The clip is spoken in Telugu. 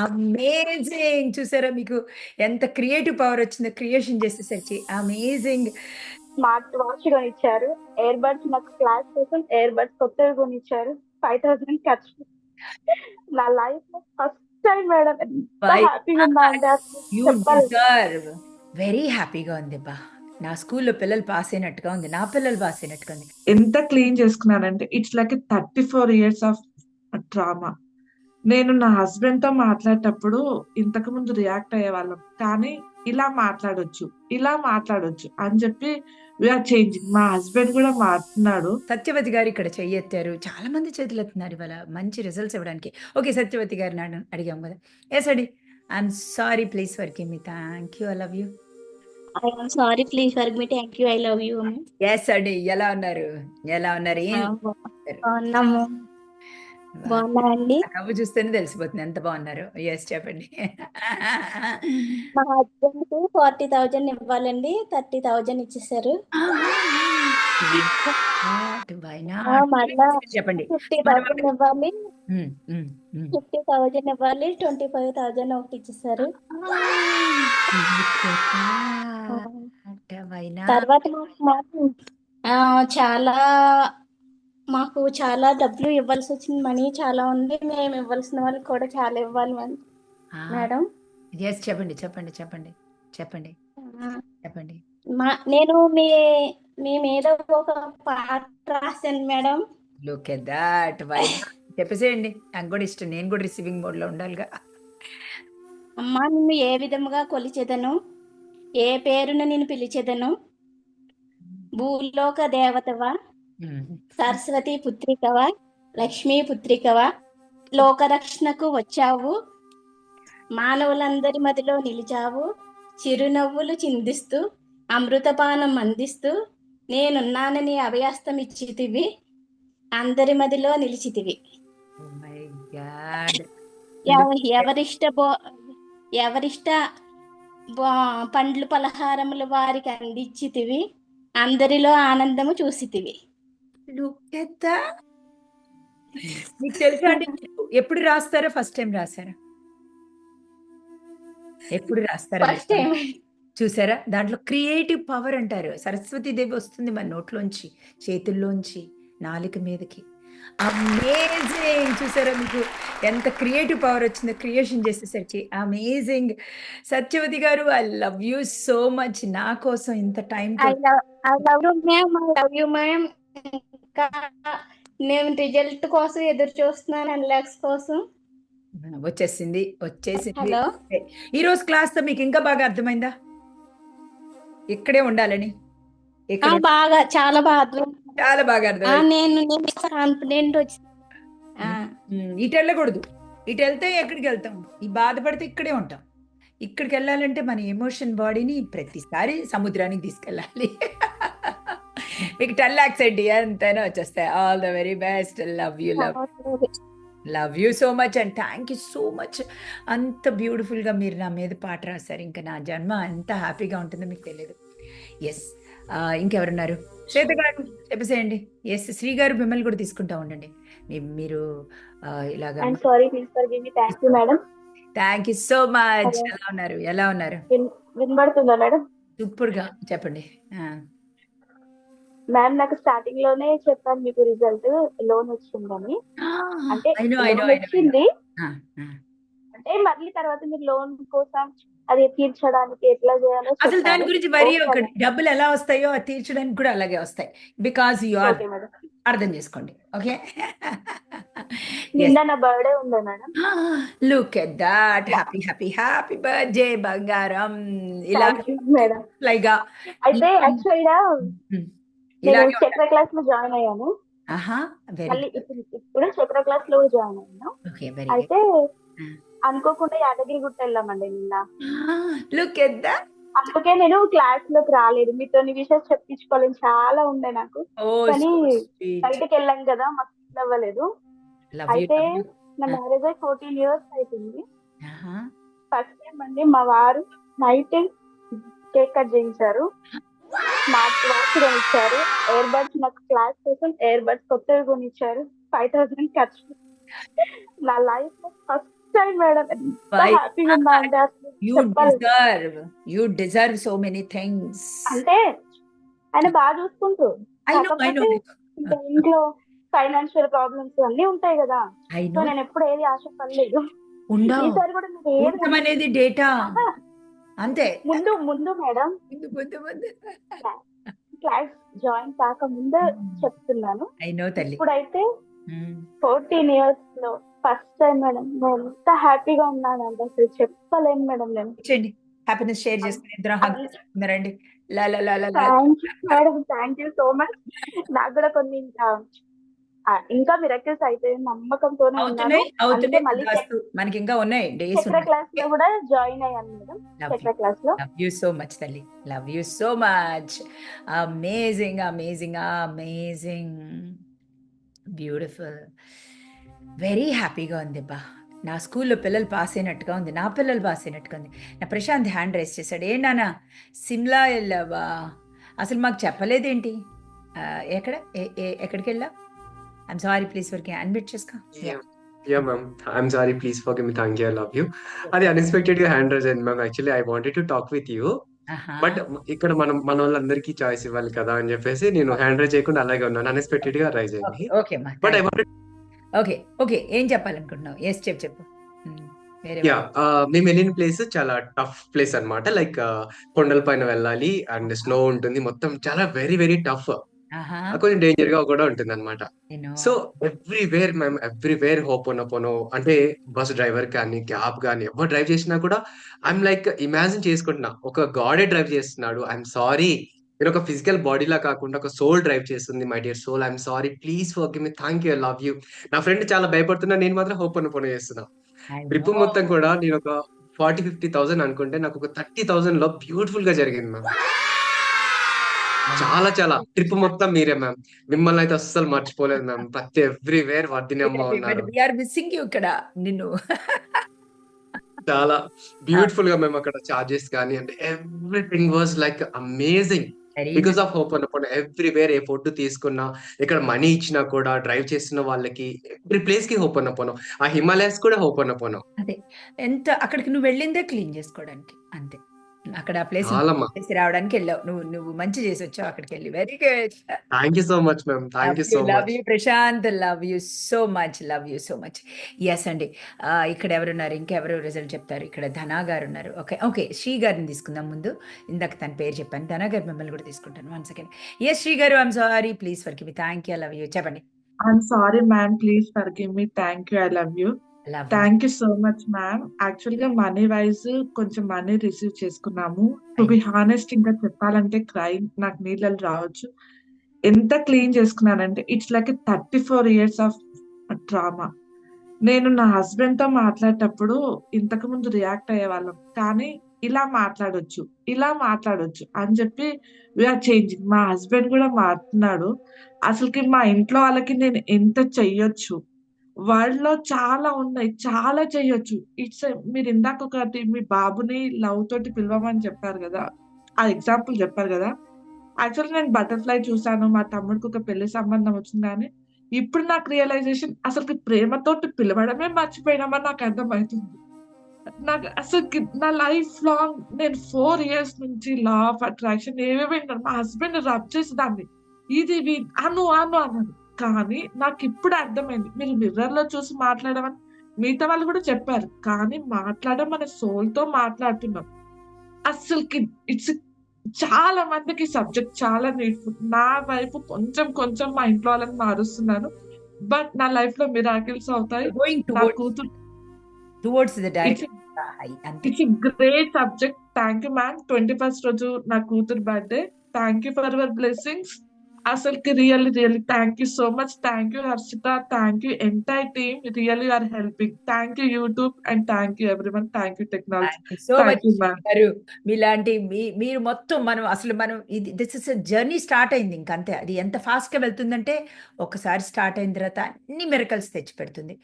అమేజింగ్! చూసారా మీకు ఎంత క్రియేటివ్ పవర్ వచ్చిందో క్రియేషన్ చేసేసరికి. అమేజింగ్! స్మార్ట్ వాచ్ కొనిచ్చారు. ఎయిర్ బడ్స్ నాకు క్లాస్ కోసం ఎయిర్ బడ్స్ కొత్తవి కొనిచ్చారు. 5000 ఖర్చు. నా లైఫ్‌లో ఫస్ట్ టైమ్ మేడం బై హ్యాపీగా ఉందా. వెరీ హ్యాపీగా ఉందబ్బా! నా స్కూల్‌లో పిల్లలు పాస్ అయినట్టుగా ఉంది. నా పిల్లలు పాస్ అయినట్టుగా ఉంది. ఎంత clean చేసుకున్నానంటే it's like a 34 years of trauma. నేను నా హస్బెండ్‌తో మాట్లాడేటప్పుడు ఇంతకుముందు రియాక్ట్ అయ్యేవాళ్ళం. కానీ ఇలా మాట్లాడొచ్చు, ఇలా మాట్లాడొచ్చు అని చెప్పి వి ఆర్ చేంజింగ్. మా హస్బెండ్ కూడా మారుతున్నాడు. సత్యవతి గారు ఇక్కడ చెయ్యెత్తారు. చాలా మంది చేతులెత్తుతున్నారు ఇవాళ మంచి రిజల్ట్స్ ఇవ్వడానికి. ఓకే. సత్యవతి గారిని అడ అడిగాం కదా! యెస్ అండి. I'm sorry please forgive me. Thank you. I love you. Sorry please forgive me. Thank you. I love you. Yes అండి. ఎలా ఉన్నారు? ఎలా ఉన్నారు? ఆ! ఏం బా బాగున్నాము. బాగున్నారా అండి? ఆ నవ్వు చూస్తేనే తెలిసిపోతుంది ఎంత బాగున్నారో. యెస్ చెప్పండి. మా హస్బెండ్‌కి 40,000 ఇవ్వాలండి. 30,000 ఇచ్చేసారు. నాట్ వై ఆ! నాట్? మళ్ళా చెప్పండి. 50,000 ఇవ్వాలి. హ్మ్. హ్మ్. హ్మ్. 50,000 ఇవ్వాలి. 25,000 ఒకటి ఇచ్చేసారు. వై తర్వాత చాలా మాకు చాలా డబ్బులు ఇవ్వాల్సొచ్చింది. మనీ చాలా ఉంది. మేము ఇవ్వాల్సిన వాళ్ళకి కూడా చాలా ఇవ్వాలి! మేడం. చెప్పండి. చెప్పండి. చెప్పండి. చెప్పండి. చెప్పండి. మా నేను మీ మీ మీద ఒక పాట రాసాను madam. Look at that. Why? చెప్పేసేయండి. నాకు కూడా ఇష్టం. నేను కూడా రిసీవింగ్ మోడ్‌లో ఉండాలిగా. అమ్మా నిన్ను ఏ విధముగా కొలిచెదను? ఏ పేరున నిన్ను పిలిచెదను? భూలోక దేవతవా? హుహు. సరస్వతి పుత్రికవా? లక్ష్మీ పుత్రికవా? లోకరక్షణకు వచ్చావు. మానవులందరి మదిలో నిలిచావు. చిరునవ్వులు చిందిస్తూ, అమృతపానం అందిస్తూ, నేనున్నానని అభయహస్తం ఇచ్చితివి. అందరి మదిలో నిలిచితివి. ఎట్ ఎవరిష్ట బో ఎవరిష్ట పండ్లు పలహారములు వారికి అందిచ్చితివి. అందరిలో ఆనందము చూసితివి. Look at. మీకు తెలుసా అండి ఎప్పుడు రాస్తారో ఫస్ట్ టైమ్ రాసారా? ఎప్పుడు రాస్తారా ఫస్ట్. చూసారా? దాంట్లో క్రియేటివ్ పవర్ అంటారు. సరస్వతి దేవి వస్తుంది మన నోట్లోంచి, చేతుల్లోంచి, నాలుక మీదకి. అమేజింగ్! చూసారా మీకు ఎంత క్రియేటివ్ పవర్ వచ్చిందో క్రియేషన్ చేసేసరికి. అమేజింగ్! సత్యవతి గారు I love you so much. నా కోసం ఇంత time love I love you ma'am. I love you ma'am. ఇంకా నేను రిజల్ట్ కోసం ఎదురు చూస్తున్నాను ఎన్‌లాక్స్ కోసం. వచ్చేసింది. వచ్చేసింది. హలో! ఓకే. ఈరోజు క్లాస్‌తో మీకు ఇంకా బాగా అర్థమైందా? ఇక్కడే ఉండాలని. ఇక్కడ బాగా చాలా బాగా. చాలా బాగా ఆ! అర్థమైంది. నేను నేను కాన్ఫిడెంట్ వచ్చింది. ఆ! హ్మ్. ఇటెళ్ళకూడదు. ఇటెళ్తే ఎక్కడికెళ్తాం? ఈ బాధపడితే ఇక్కడే ఉంటాం. ఇక్కడికెళ్ళాలంటే మన ఎమోషన్ బాడీని ప్రతిసారి సముద్రానికి తీసుకెళ్ళాలి. మీకు 10 లాక్స్ ఏంటి ఎంతైనా వచ్చేస్తాయి. All the very best. Love you. Love love you so much and thank you so much. అంత బ్యూటిఫుల్‌గా మీరు నా మీద పాట రాసారు. ఇంకా నా జన్మ ఎంత హ్యాపీగా ఉంటుందో మీకు. యెస్. ఆహ్, ఇంకెవరున్నారు? శ్వేత గారు చెప్పేసేయండి. యెస్. శ్రీ గారు మిమ్మల్ని కూడా తీసుకుంటా ఉండండి. మీరు ఇలాగా sorry. Thank you madam. Thank you so much. ఎలా ఉన్నారు? ఎలా ఉన్నారు? వినబడుతుందా మేడం? సూపర్‌గా చెప్పండి. మ్యామ్ నాకు స్టార్టింగ్‌లోనే చెప్పాను మీకు రిజల్ట్ లోన్ వచ్చిందని. అంటే. లోన్. వచ్చింది. అంటే మళ్ళీ తర్వాత మీరు లోన్ కోసం అది తీర్చడానికి ఎట్లా చేయాలో అసలు దాని. గురించి అవ్వకండి. మేడం. డబ్బులు ఎలా వస్తాయో అది తీర్చడానికి కూడా అలాగే వస్తాయి. Because you are. అర్థం చేసుకోండి. ఓకే. నిన్న నా బర్త్‌డే ఉండే madam. Look at that. Happy happy happy birthday బంగారం. You madam. లైగా అయితే యాక్చువల్‌గా హ్మ్. నేను చక్ర ఉండాలి. క్లాస్‌లో జాయిన్ అయ్యాను. మళ్ళీ. ఇప్పుడు చక్ర క్లాస్‌లో జాయిన్ అయ్యాను. అయితే! అనుకోకుండా యాదగిరిగుట్ట వెళ్ళామండి నిన్న. లుక్. అందుకే నేను క్లాస్‌లోకి రాలేదు. మీతోని విషయాలు చెప్పించుకోవాలని చాలా ఉండే నాకు. ఓహ్! కానీ సో స్వీట్. బయటికెళ్ళాం కదా! మాకు అవ్వలేదు. అయితే. నా! మ్యారేజ్ అయ్యి 14 ఇయర్స్ అయితుంది. ఆహా! ఫస్ట్ టైమ్ అండి మా వారు నైట్ కేక్ కట్ చేయించారు. స్మార్ట్ వాచ్ కొనిచ్చారు. ఎయిర్ బడ్స్ నాకు క్లాస్ కోసం ఎయిర్ బడ్స్ కొత్తవి కొనిచ్చారు. 5000 ఖర్చు. నా లైఫ్‌లో ఫస్ట్ టైం మేడం హ్యాపీగా ఉందా అంటే you deserve you deserve so many things అంటే ఆయన బాగా చూసుకుంటారు ఇంట్లో ఫైనాన్షియల్ ప్రాబ్లమ్స్ అన్ని ఉంటాయి కదా. సో నేను ఎప్పుడు ఏది ఆశపడలేదు. ఉండవు. ఈసారి కూడా మీరు ఏది అనేది డేటా. అంతే. ముందు ముందు మేడం. ముందు ముందు ముందు. క్లాస్ జాయిన్ కాక ముందే చెప్తున్నాను. ఐ నో తల్లి. ఇప్పుడైతే. ఫోర్టీన్ ఇయర్స్లో ఫస్ట్ టైం మేడం. నేను ఎంత హ్యాపీగా ఉన్నాను అంటే అసలు చెప్పలేను మేడం నేను. చేయండి హ్యాపీనెస్ షేర్ చేసుకుని ఇద్దరు హగ్ చేసుకున్నారండి లా థ్యాంక్ యూ సో మచ్ నాకు కూడా కొన్ని ఇంకా మిరకిల్స్ అయితే నమ్మకంతోనే అవుతున్నాయి. మనకి ఇంకా ఉన్నాయి డేస్ క్లాస్లో కూడా జాయిన్ అయ్యాను మేడం. క్లాస్లో లవ్ యూ సో మచ్ తల్లి. Love you so much amazing amazing amazing beautiful very హ్యాపీగా ఉంది బా. నా స్కూల్లో పిల్లలు పాస్ అయినట్టుగా ఉంది. నా పిల్లలు పాస్ అయినట్టుగా ఉంది. నా ప్రశాంత్ హ్యాండ్ రైస్ చేశాడు. ఏ నాన్న సిమ్లా వెళ్ళావా? అసలు మాకు చెప్పలేదేంటి? ఎక్కడ? ఎక్కడికి వెళ్ళావు? ఐమ్ సారీ ప్లీజ్ అన్మిట్ చేసుకో Yeah. Yeah, ma'am. I'm sorry. Please forgive me. Thank you. I love you. అది అన్ఎక్స్పెక్టెడ్గా హ్యాండ్ రైజ్ అయింది ma'am actually I wanted to talk with you. But ఇక్కడ మనం మన వాళ్ళందరికీ చాయిస్ ఇవ్వాలి కదా అని చెప్పేసి నేను హ్యాండ్ రైజ్ చేయకుండా అలాగే ఉన్నాను అన్ఎక్స్పెక్టెడ్గా రైజ్ ఓకే అయింది but I wanted okay okay ఏం చెప్పాలనుకుంటున్నావు ఎస్ చెప్పు చెప్పు యా మేము వెళ్ళిన ప్లేస్ చాలా టఫ్ ప్లేస్ అన్నమాట లైక్ కొండల పైన వెళ్ళాలి అండ్ స్నో ఉంటుంది మొత్తం చాలా వెరీ వెరీ టఫ్ ఆహా. కొంచెం డేంజర్గా కూడా ఉంటుంది అనమాట so everywhere ma'am everywhere hope ఉన్న పోనో అంటే బస్ డ్రైవర్ కానీ క్యాబ్ కానీ ఎవరు డ్రైవ్ చేసినా కూడా ఐఎమ్ లైక్ ఇమాజిన్ చేసుకుంటున్నా. ఒక గాడే డ్రైవ్ చేస్తున్నాడు ఐఎమ్ సారీ నేను ఒక ఫిజికల్ బాడీలా కాకుండా ఒక సోల్ డ్రైవ్ చేస్తుంది my dear soul I'm sorry please forgive me thank you love you నా ఫ్రెండ్ చాలా భయపడుతున్నా నేను మాత్రం హోప్ ఉన్న పోనో చేస్తున్నా. ట్రిప్. మొత్తం కూడా నేను ఒక ఫార్టీ ఫిఫ్టీ థౌసండ్ అనుకుంటే నాకు ఒక థర్టీ థౌసండ్లో బ్యూటిఫుల్గా జరిగింది మ్యామ్ చాలా చాలా. ట్రిప్ మొత్తం మీరే మ్యామ్. మిమ్మల్ని అయితే అస్సలు మర్చిపోలేదు మ్యామ్. ప్రతి ఎవ్రీవేర్ ఉన్నారు. we are missing you ఇక్కడ నిన్ను. చాలా. బ్యూటిఫుల్గా మేము అక్కడ చార్జెస్ కానీ అంటే everything was like amazing because of hope అన్నప్పుడు ఎవ్రీవేర్ ఏ ఫుడ్ తీసుకున్నా ఇక్కడ మనీ ఇచ్చినా కూడా డ్రైవ్ చేస్తున్న వాళ్ళకి ఎవ్రీ ప్లేస్కి హోప్ అన్నపోను ఆ హిమాలయస్ కూడా హోప్ అన్నపోను ఎంత అక్కడికి నువ్వు వెళ్ళిందే క్లీన్ చేసుకోవడానికి అంతే. అక్కడ ఆ ప్లేస్ చేసి రావడానికి వెళ్ళావు. నువ్వు నువ్వు మంచి చేసి వచ్చావు అక్కడికి వెళ్ళి. Very good thank you so much ma'am thank you so love you Prashant love you so much love you so much yes అండి. ఇక్కడ ఎవరున్నారు? ఇంకెవరు రిజల్ట్ చెప్తారు? ఇక్కడ ధనా గారు ఉన్నారు. ఓకే ఓకే శ్రీ గారిని తీసుకుందాం ముందు. ఇందాక తన పేరు చెప్పాను. ధనా గారు మిమ్మల్ని కూడా తీసుకుంటాను. వన్ సెకండ్ ఎస్ శ్రీ గారు I'm sorry please for me thank you love you చెప్పండి. I'm sorry ma'am please forgive me thank you I love you thank you so much ma'am యాక్చువల్గా మనీ వైజ్ కొంచెం మనీ రిసీవ్ చేసుకున్నాము. టు బి హానెస్ట్ ఇంకా చెప్పాలంటే క్రై నాకు నీళ్ళలు రావచ్చు. ఎంత clean చేసుకున్నానంటే it's like thirty four years of drama నేను నా హస్బెండ్తో మాట్లాడేటప్పుడు ఇంతకు ముందు రియాక్ట్ అయ్యేవాళ్ళం. కానీ ఇలా మాట్లాడొచ్చు ఇలా మాట్లాడొచ్చు అని చెప్పి వీఆర్ చేంజింగ్ మా హస్బెండ్ కూడా మాట్లాడు అసలుకి మా ఇంట్లో వాళ్ళకి నేను ఎంత చెయ్యొచ్చు? వాళ్ళలో చాలా ఉన్నాయి. చాలా చేయొచ్చు. ఇట్స్ మీరు ఇందాక ఒకటి మీ బాబుని లవ్ తోటి పిలవమని చెప్పారు కదా? ఆ ఎగ్జాంపుల్ చెప్పారు కదా? యాక్చువల్లీ నేను బటర్ఫ్లై చూసాను మా తమ్ముడికి ఒక పెళ్ళి సంబంధం వచ్చింది కానీ ఇప్పుడు నాకు రియలైజేషన్ అసలు ప్రేమతోటి పిలవడమే మర్చిపోయినామని నాకు అర్థమవుతుంది. నాకు అసలు నా లైఫ్ లాంగ్ నేను ఫోర్ ఇయర్స్ నుంచి లా ఆఫ్ అట్రాక్షన్ ఏమేమి మా హస్బెండ్ రబ్ చేసేదాన్ని. ఇది ఇది అను అను అన్నాడు కానీ నాకు ఇప్పుడు అర్థమైంది. మీరు మిర్రర్లో చూసి మాట్లాడమని మిగతా వాళ్ళు కూడా చెప్పారు. కానీ మాట్లాడడం మన సోల్తో మాట్లాడుతున్నాం. అసలుకి ఇట్స్ చాలా మందికి సబ్జెక్ట్ చాలా నీడ్ఫుల్ నా వైపు కొంచెం కొంచెం మా ఇంట్లో వాళ్ళని మారుస్తున్నాను. బట్ నా లైఫ్లో మిరాకిల్స్ అవుతాయి. నా కూతురు it's great subject thank you ma'am twenty first రోజు నా కూతురు birthday thank you for your blessings అసలుకి really really thank you so much thank you Harshitha thank you entire team really are helping thank you YouTube and thank you everyone thank you technology so much గారు మీలాంటి మీరు మొత్తం మనం అసలు మనం ఇది దిస్ ఇస్ జర్నీ స్టార్ట్ అయింది ఇంకంతే అది ఎంత ఫాస్ట్గా వెళ్తుందంటే ఒకసారి స్టార్ట్ అయిన తర్వాత అన్ని మిరకల్స్ తెచ్చి పెడుతుంది